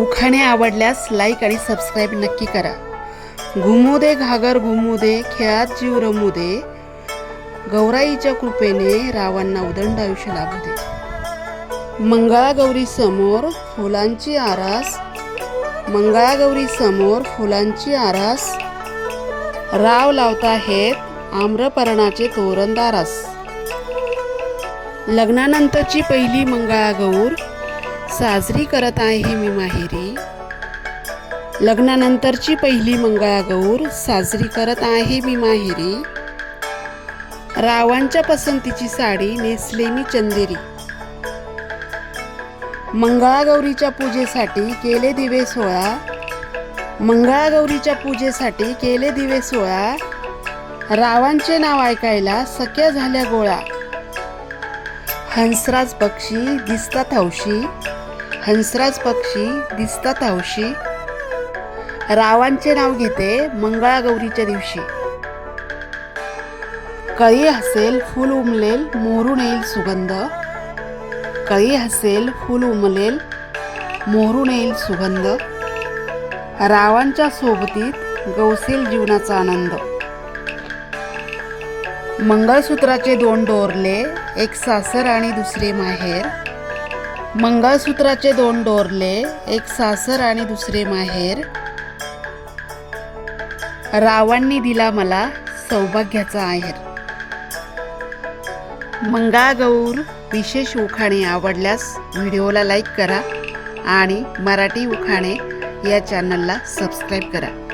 उखाणे आवडल्यास लाईक आणि सबस्क्राईब नक्की करा. घुमू दे घागर घुमू दे खेळात जीव रमू दे गौराईच्या कृपेने रावांना उदंड आयुष्य लाभू दे. मंगळागौरी समोर फुलांची आरास. मंगळागौरी समोर फुलांची आरास. राव लावताहेत आम्रपर्णाचे तोरणदारास. लग्नानंतरची पहिली मंगळागौर साजरी करत आहे मी माहेरी. लग्नानंतरची पहिली मंगळागौर साजरी करत आहे मी माहेरी. रावांच्या पसंतीची साडी नेसले मी चंदेरी. मंगळागौरीच्या पूजेसाठी केले दिवे सोळा. मंगळागौरीच्या पूजेसाठी केले दिवे सोळा. रावांचे नाव ऐकायला सख्या झाल्या गोळा. हंसराज पक्षी दिसतात हौशी. हंसराज पक्षी दिसतात हौशी. रावांचे नाव घेते मंगळागौरीच्या दिवशी. कळी हसेल फूल उमलेल मोहरून येईल सुगंध. कळी हसेल फूल उमलेल मोहरून येईल सुगंध. रावांच्या सोबतीत गवसेल जीवनाचा आनंद. मंगळसूत्राचे दोन डोरले एक सासर आणि दुसरे माहेर. मंगळसूत्राचे दोन डोरले एक सासर आणि दुसरे माहेर. रावांनी दिला मला सौभाग्याचा आहेर. मंगळागौर विशेष उखाणे आवडल्यास व्हिडिओला लाईक करा आणि मराठी उखाणे या चॅनलला सबस्क्राईब करा.